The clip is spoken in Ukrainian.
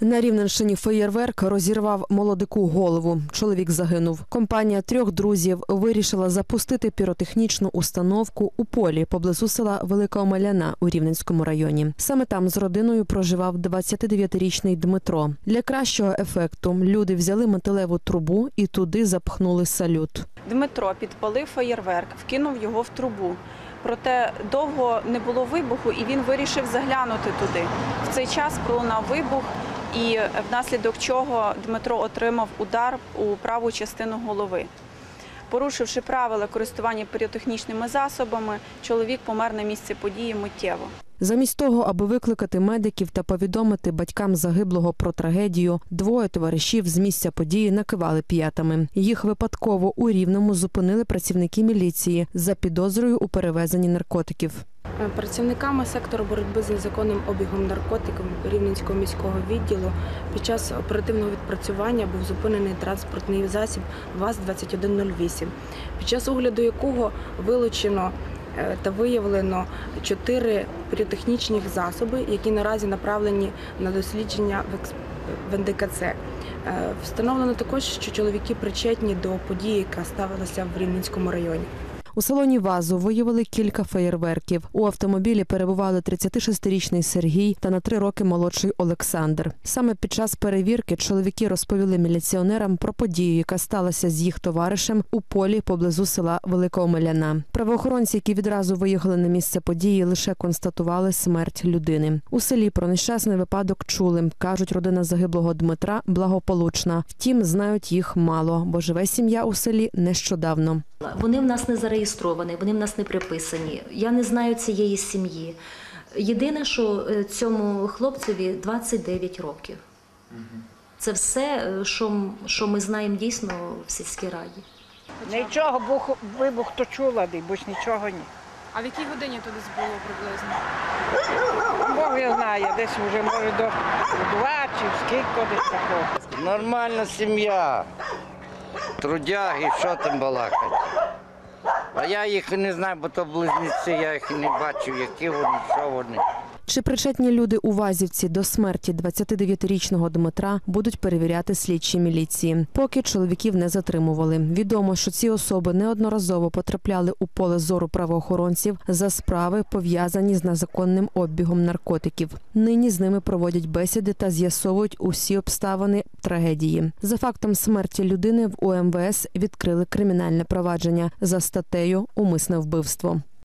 На Рівненщині феєрверк розірвав молодику голову. Чоловік загинув. Компанія трьох друзів вирішила запустити піротехнічну установку у полі поблизу села Велика Омеляна у Рівненському районі. Саме там з родиною проживав 29-річний Дмитро. Для кращого ефекту люди взяли металеву трубу і туди запхнули салют. Дмитро підпалив феєрверк, вкинув його в трубу. Проте довго не було вибуху, і він вирішив заглянути туди. В цей час пролунав вибух, і внаслідок чого Дмитро отримав удар у праву частину голови. Порушивши правила користування піротехнічними засобами, чоловік помер на місці події миттєво. Замість того, аби викликати медиків та повідомити батькам загиблого про трагедію, двоє товаришів з місця події накивали п'ятами. Їх випадково у рівному зупинили працівники міліції за підозрою у перевезенні наркотиків. Працівниками сектору боротьби з незаконним обігом наркотиків Рівненського міського відділу під час оперативного відпрацювання був зупинений транспортний засіб ВАЗ-2108, під час огляду якого вилучено е, та виявлено чотири піротехнічних засоби, які наразі направлені на дослідження в НДКЦ. Е, Встановлено також, що чоловіки причетні до події, яка ставилася в Рівненському районі. У салоні ВАЗу виявили кілька феєрверків. У автомобілі перебували 36-річний Сергій та на три роки молодший Олександр. Саме під час перевірки чоловіки розповіли міліціонерам про подію, яка сталася з їх товаришем у полі поблизу села Велика Омеляна. Правоохоронці, які відразу виїхали на місце події, лише констатували смерть людини. У селі про нещасний випадок чули. кажуть, родина загиблого Дмитра благополучна. Втім, знають їх мало, бо живе сім'я у селі нещодавно. Вони в нас не зареєстровані, вони в нас не приписані. Я не знаю цієї сім'ї. Єдине, що е, цьому хлопцеві 29 років. Це все, е, що, що ми знаємо дійсно в сільській раді. Нічого, бух, вибух то чула, бо ж нічого ні. А в якій годині туди було приблизно? Бог його знає, десь вже може до два чи скільки десь такого. Нормальна сім'я. Трудяги, що там балакать. А я їх не знаю, бо то близнеці, я їх не бачив, які вони, що вони. Чи причетні люди у Вазівці до смерті 29-річного Дмитра будуть перевіряти слідчі міліції. Поки чоловіків не затримували. Відомо, що ці особи неодноразово потрапляли у поле зору правоохоронців за справи, пов'язані з незаконним обігом наркотиків. Нині з ними проводять бесіди та з'ясовують усі обставини трагедії. За фактом смерті людини в УМВС відкрили кримінальне провадження за статтею Умисне вбивство.